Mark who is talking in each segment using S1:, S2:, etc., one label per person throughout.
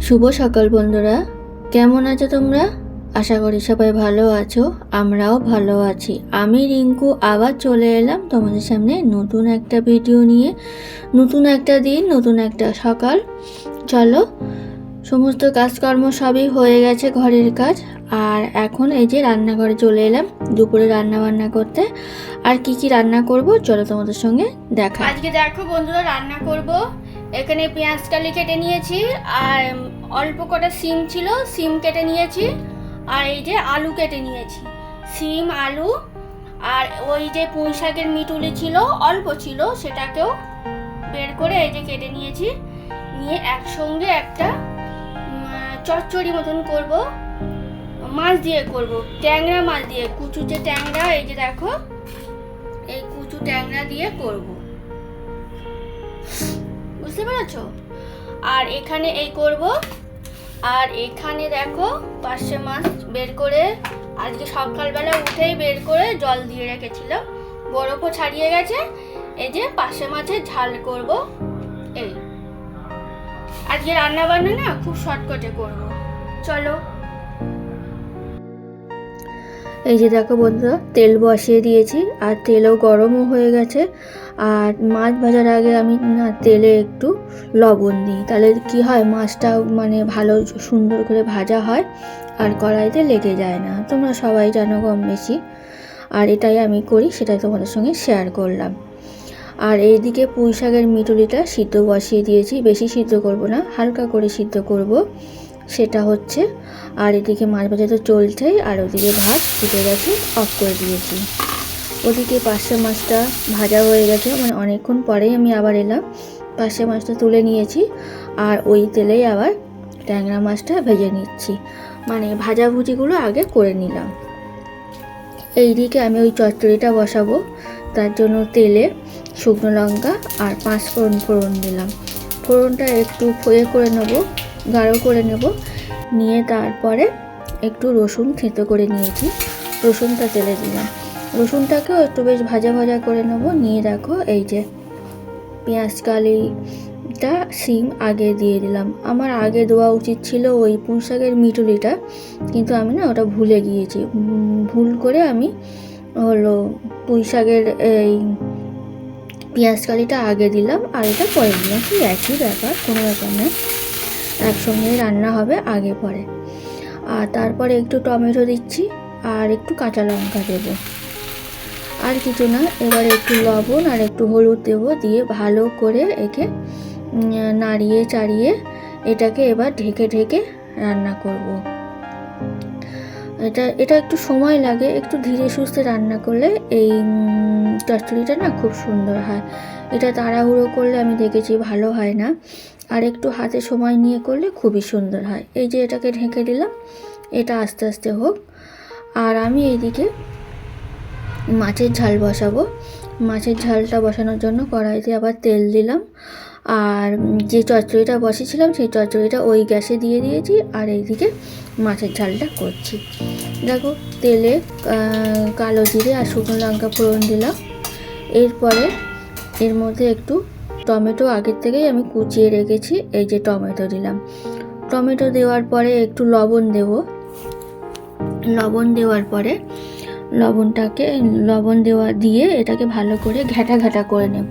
S1: শুভ সকাল বন্ধুরা। কেমন আছো তোমরা? আশা করি সবাই ভালো আছো, আমরাও ভালো আছি। আমি রিঙ্কু, আবার চলে এলাম তোমাদের সামনে নতুন একটা ভিডিও নিয়ে। নতুন একটা দিন, নতুন একটা সকাল। চলো, সমস্ত কাজকর্ম সবই হয়ে গেছে ঘরের কাজ। আর এখন এই যে রান্নাঘরে চলে এলাম দুপুরে রান্না বান্না করতে। আর কি কি রান্না করব, চলো তোমাদের সঙ্গে দেখা। আজকে দেখো বন্ধুরা, রান্না করব। এখানে পেঁয়াজ কালি কেটে নিয়েছি, আর অল্প কটা সিম ছিল, সিম কেটে নিয়েছি, আর এই যে আলু কেটে নিয়েছি। সিম, আলু, আর ওই যে পুঁই শাকের মিটুলি ছিল, অল্প ছিল, সেটাকেও বের করে এই যে কেটে নিয়েছি। নিয়ে একসঙ্গে একটা চচ্চড়ি মতন করব। মাছ দিয়ে করব, ট্যাংরা মাছ দিয়ে কুচু যে ট্যাংরা, এই যে দেখো, এই কুচু ট্যাংরা দিয়ে করব। বুঝতে পেরেছ? আর এখানে এই করব। আর এখানে দেখো পার্শে মাছ বের করে আজকে সকালবেলা উঠেই বের করে জল দিয়ে রেখেছিলাম। বরফও ছাড়িয়ে গেছে। এই যে পার্শে মাছের ঝাল করব। এই। আজকে রান্না বান্না না খুব শর্টকাটে করব। চলো। এই যে দেখো বন্ধুরা, তেল বসিয়ে দিয়েছি আর তেলও গরমও হয়ে গেছে। আর মাছ ভাজার আগে আমি না তেলে একটু লবণ দিই। তাহলে কি হয়, মাছটা মানে ভালো সুন্দর করে ভাজা হয় আর কড়াইতে লেগে যায় না। তোমরা সবাই জানো কম বেশি। আর এটাই আমি করি, সেটাই তোমাদের সঙ্গে শেয়ার করলাম। আর এইদিকে পুঁই শাকের মিটুলিটা সিদ্ধ বসিয়ে দিয়েছি। বেশি সিদ্ধ করব না, হালকা করে সিদ্ধ করব। সেটা হচ্ছে, আর এদিকে মাছ ভাজা তো চলছেই, আর ওদিকে ভাত ফুটে গেছে অফ করে দিয়েছি। ওদিকে পার্শে মাছটা ভাজা হয়ে গেছে মানে অনেকক্ষণ পরেই আমি আবার এলাম। পার্শে মাছটা তুলে নিয়েছি, আর ওই তেলেই আবার ট্যাংরা মাছটা ভেজে নিচ্ছি। মানে ভাজাভুজিগুলো আগে করে নিলাম। এই দিকে আমি ওই চচ্চড়িটা বসাবো, তার জন্য তেলে শুকনো লঙ্কা আর পাঁচ ফোড়ন ফোড়ন দিলাম। ফোড়নটা একটু ফয়ে করে নেব গাঢ় করে নেব। নিয়ে তারপরে একটু রসুন থেঁতো করে নিয়েছি। রসুনটা তেলে দিলাম। রসুনটাকেও একটু বেশ ভাজা ভাজা করে নেব। নিয়ে দেখো এই যে পেঁয়াজ কালিটা সিম আগে দিয়ে দিলাম। আমার আগে দেওয়া উচিত ছিল ওই পুঁই শাকের মিটুলিটা কিন্তু আমি না ওটা ভুলে গিয়েছি। ভুল করে আমি হলো পুঁই শাকের এই পেঁয়াজ কালিটা আগে দিলাম আর এটা পরে দিলাম। সেই একই ব্যাপার, কোনো ব্যাপার না একসঙ্গে রান্না হবে আগে পরে আর তারপরে একটু টমেটো দিচ্ছি আর একটু কাঁচা লঙ্কা দেবো আর কিছু না, এবার একটু লবণ আর একটু হলুদ দেবো দিয়ে ভালো করে একে নাড়িয়ে চাড়িয়ে এটাকে এবার ঢেকে ঢেকে রান্না করব। এটা এটা একটু সময় লাগে, একটু ধীরে সুস্থে রান্না করলে এই চচ্চড়িটা না খুব সুন্দর হয়। এটা তাড়াহুড়ো করলে আমি দেখেছি ভালো হয় না। আর একটু হাতে সময় নিয়ে করলে খুবই সুন্দর হয়। এই যে এটাকে ঢেকে দিলাম, এটা আস্তে আস্তে হোক। আর আমি এইদিকে মাছের ঝাল বসাবো। মাছের ঝালটা বসানোর জন্য কড়াইতে আবার তেল দিলাম। আর যে চচ্চড়িটা বসেছিলাম, সেই চচ্চড়িটা ওই গ্যাসে দিয়ে দিয়েছি আর এইদিকে মাছের ঝালটা করছি। দেখো, তেলে কালো জিরে আর শুকনো লঙ্কা ফোড়ন দিলাম। এরপরে এর মধ্যে একটু টমেটো আগের থেকেই আমি কুচিয়ে রেখেছি, এই যে টমেটো দিলাম। টমেটো দেওয়ার পরে একটু লবণ দেব। লবণ দেওয়ার পরে লবণটাকে, লবণ দেওয়া দিয়ে এটাকে ভালো করে ঘ্যাটা ঘ্যাটা করে নেব।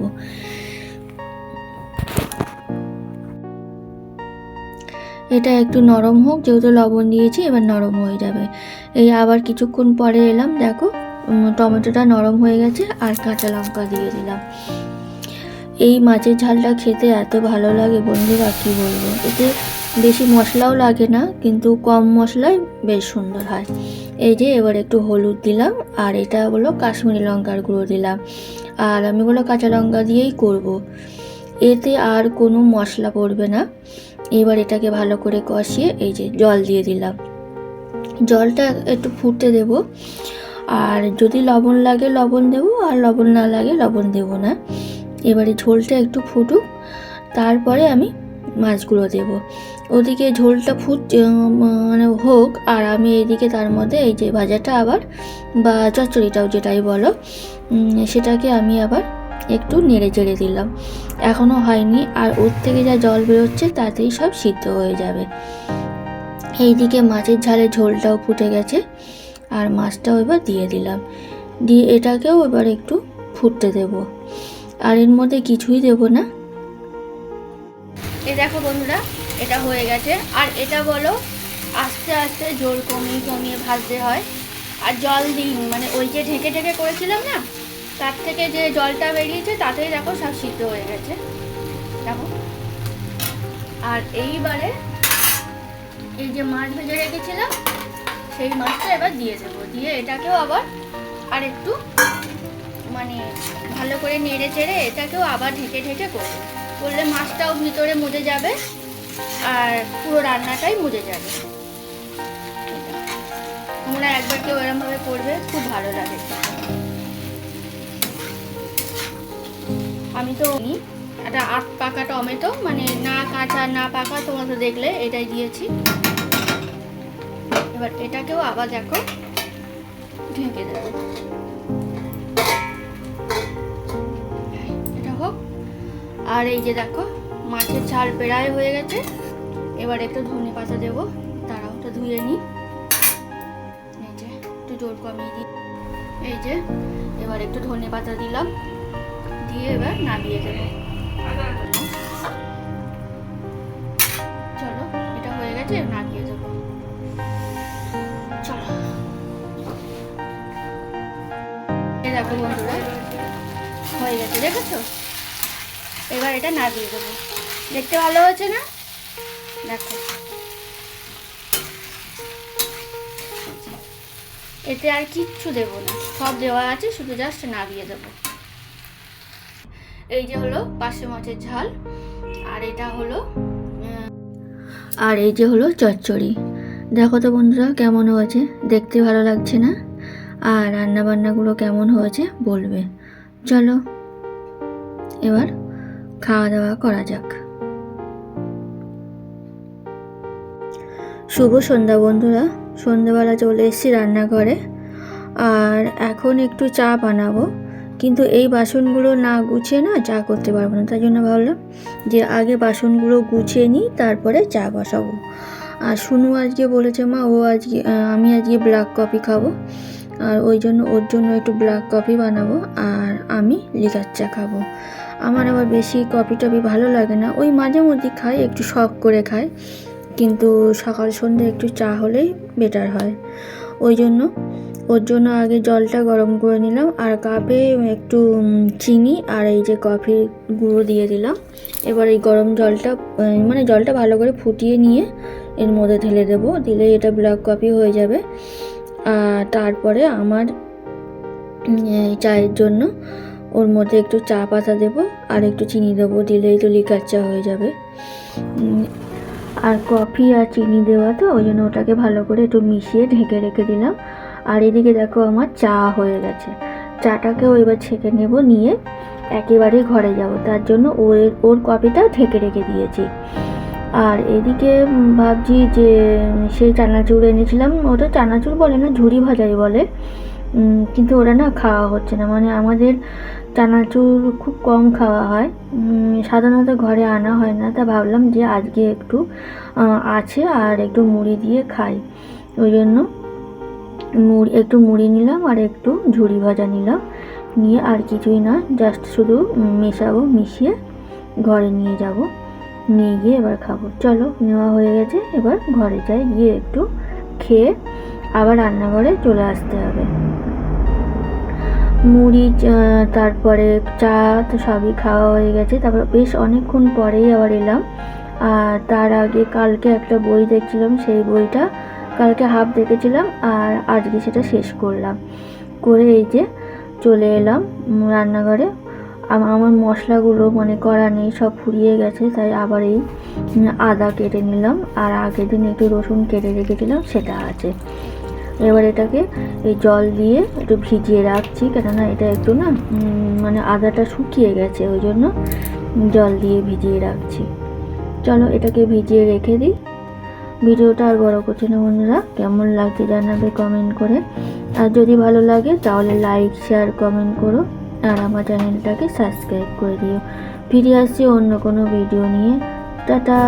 S1: এটা একটু নরম হোক, যেহেতু লবণ দিয়েছি, এবার নরম হয়ে যাবে। এই আবার কিছুক্ষণ পরে এলাম, দেখো টমেটোটা নরম হয়ে গেছে আর কাঁচা লঙ্কা দিয়ে দিলাম। এই মাছের ঝালটা খেতে এত ভালো লাগে বন্ধুরা, কী বলব? এতে বেশি মশলাও লাগে না, কিন্তু কম মশলায় বেশ সুন্দর হয়। এই যে, এবার একটু হলুদ দিলাম, আর এটা হলো কাশ্মীরি লঙ্কার গুঁড়ো দিলাম। আর আমি বলো কাঁচা লঙ্কা দিয়েই করব। এতে আর কোনো মশলা পড়বে না। এবার এটাকে ভালো করে কষিয়ে এই যে জল দিয়ে দিলাম। জলটা একটু ফুটতে দেব। আর যদি লবণ লাগে লবণ দেবো, আর লবণ না লাগে লবণ দেব না। এবারে ঝোলটা একটু ফুটুক, তারপরে আমি মাছগুলো দেব। ওদিকে ঝোলটা ফুট মানে হোক, আর আমি এইদিকে তার মধ্যে এই যে ভাজাটা আবার, বা চচ্চড়িটাও যেটাই বলো সেটাকে আমি আবার একটু নেড়ে চেড়ে দিলাম। এখনও হয়নি, আর ওর থেকে যা জল বেরোচ্ছে তাতেই সব সিদ্ধ হয়ে যাবে। এইদিকে মাছের ঝালে ঝোলটাও ফুটে গেছে, আর মাছটাও এবার দিয়ে দিলাম। দিয়ে এটাকেও এবার একটু ফুটতে দেব। আর এর মধ্যে কিছুই দেব না। এ দেখো বন্ধুরা, এটা হয়ে গেছে। আর এটা বলো, আস্তে আস্তে জল কমিয়ে কমিয়ে ভাজতে হয়। আর জল দিইনি মানে ওই যে ঢেকে ঢেকে করেছিলাম না তার থেকে যে জলটা বেরিয়েছে, তাতেই দেখো সব সিদ্ধ হয়ে গেছে। দেখো। আর এইবারে এই যে মাছ ভেজে রেখেছিলাম, সেই মাছটা এবার দিয়ে দেবো। দিয়ে এটাকেও আবার আর একটু মানে ভালো করে নেড়ে চেড়ে এটাকেও আবার ঢেকে ঢেকে করব। করলে মাছটাও ভিতরে মুজে যাবে আর পুরো রান্নাটাই মুজে যাবে। তোমরা একবার কেউ এরমভাবে করবে, খুব ভালো লাগে আমি তো একটা আট পাকা টমেটো মানে না কাঁচা, না পাকা, তোমরা তো দেখলে, এটাই দিয়েছি। এবার এটাকেও আবার দেখো, ঢেকে দেবো। এটা হোক। আর এই যে দেখো, মাছের ঝাল প্রায় হয়ে গেছে। এবার একটু ধনে পাতা দেবো তারাও তো ধুয়ে নিই। এই যে, একটু জোর কমিয়ে দিই। এই যে, এবার একটু ধনে পাতা দিলাম। দিয়ে এবার নামিয়ে দেবো। চলো, এটা হয়ে গেছে নামিয়ে দেবো। হয়ে গেছে, দেখেছ? এবার এটা নামিয়ে দেবো। দেখতে ভালো না? দেখো। এতে আর কিচ্ছু দেবো না। সব দেওয়া আছে, শুধু জাস্ট নামিয়ে দেবো। এই যে হলো পাশে মাছের ঝাল, আর এটা হলো আর এই যে হলো চচ্চড়ি। দেখো তো বন্ধুরা কেমন হয়েছে? দেখতে ভালো লাগছে না? আর রান্না বান্নাগুলো কেমন হয়েছে বলবে। চলো, এবার খাওয়া দাওয়া করা যাক। শুভ সন্ধ্যা বন্ধুরা। সন্ধ্যাবেলা চলে এসেছি রান্নাঘরে। আর এখন একটু চা বানাবো। কিন্তু এই বাসনগুলো না গুছিয়ে না চা করতে পারব না। তাই জন্য ভাবলাম যে আগে বাসনগুলো গুছিয়ে নিই, তারপরে চা বসাবো। আর শুনু আজকে বলেছে, মা, ও আজকে আমি আজকে ব্ল্যাক কফি খাব। আর ওই জন্য, ওর জন্য একটু ব্ল্যাক কফি বানাবো, আর আমি লিকার চা খাব। আমার আবার বেশি কফি টফি ভালো লাগে না। ওই মাঝে মধ্যে খাই, একটু শখ করে খাই। কিন্তু সকাল সন্ধ্যে একটু চা হলেই বেটার হয়। ওই জন্য ওর জন্য আগে জলটা গরম করে নিলাম আর কাপে একটু চিনি আর এই যে কফি গুঁড়ো দিয়ে দিলাম। এবার এই গরম জলটা মানে জলটা ভালো করে ফুটিয়ে নিয়ে এর মধ্যে ঢেলে দেবো। দিলে এটা ব্ল্যাক কফি হয়ে যাবে। তারপরে আমার চায়ের জন্য ওর মধ্যে একটু চা পাতা দেবো আর একটু চিনি দেবো। দিলেই তো লিকার চা হয়ে যাবে। আর কফি আর চিনি দেওয়া তো, ওই জন্য ওটাকে ভালো করে একটু মিশিয়ে ঢেকে রেখে দিলাম। আর এদিকে দেখো আমার চা হয়ে গেছে। চাটাকেও এবার ছেঁকে নেব, নিয়ে একেবারে ঘরে যাব। তার জন্য ওর ওর কপিটা ঢেকে রেখে দিয়েছি। আর এদিকে ভাবছি যে সেই চানাচুর এনেছিলাম, ওটা চানাচুর বলে না ঝুড়ি ভাজাই বলে। কিন্তু ওরা না খাওয়া হচ্ছে না। মানে আমাদের চানাচুর খুব কম খাওয়া হয়। সাধারণত ঘরে আনা হয় না। তা ভাবলাম যে আজকে একটু আছে আর একটু মুড়ি দিয়ে খাই। ওই জন্য মুড়ি, একটু মুড়ি নিলাম আর একটু ঝুড়ি ভাজা নিলাম। নিয়ে আর কিছুই না জাস্ট শুধু মেশাবো, মিশিয়ে ঘরে নিয়ে যাব। নিয়ে গিয়ে এবার খাব। চলো, নেওয়া হয়ে গেছে, এবার ঘরে যাই, গিয়ে একটু খেয়ে আবার রান্নাঘরে চলে আসতে হবে। মুড়ি তারপরে চা তো সবই খাওয়া হয়ে গেছে, তারপর বেশ অনেকক্ষণ পরেই আবার এলাম। আর তার আগে কালকে একটা বই দেখছিলাম, সেই বইটা কালকে হাফ দেখেছিলাম আর আজকে সেটা শেষ করলাম। করে এই যে চলে এলাম রান্নাঘরে। আম- আমার মশলাগুলো মানে করা নেই, সব ফুরিয়ে গেছে, তাই আবার এই আদা কেটে নিলাম। আর আগের দিন একটু রসুন কেটে রেখেছিলাম, সেটা আছে। এবার এটাকে এই জল দিয়ে একটু ভিজিয়ে রাখছি, কেননা এটা একটু না মানে আদাটা শুকিয়ে গেছে, ওই জন্য জল দিয়ে ভিজিয়ে রাখছি। চলো এটাকে ভিজিয়ে রেখে দিই। ভিডিওটা আর বড় করছি না বন্ধুরা। কেমন লাগছে জানাবে কমেন্ট করে। আর যদি ভালো লাগে, তাহলে লাইক শেয়ার কমেন্ট করো। আর আমার চ্যানেলটাকে সাবস্ক্রাইব করে দিও। ফিরে আসছি অন্য কোনো ভিডিও নিয়ে। টাটা!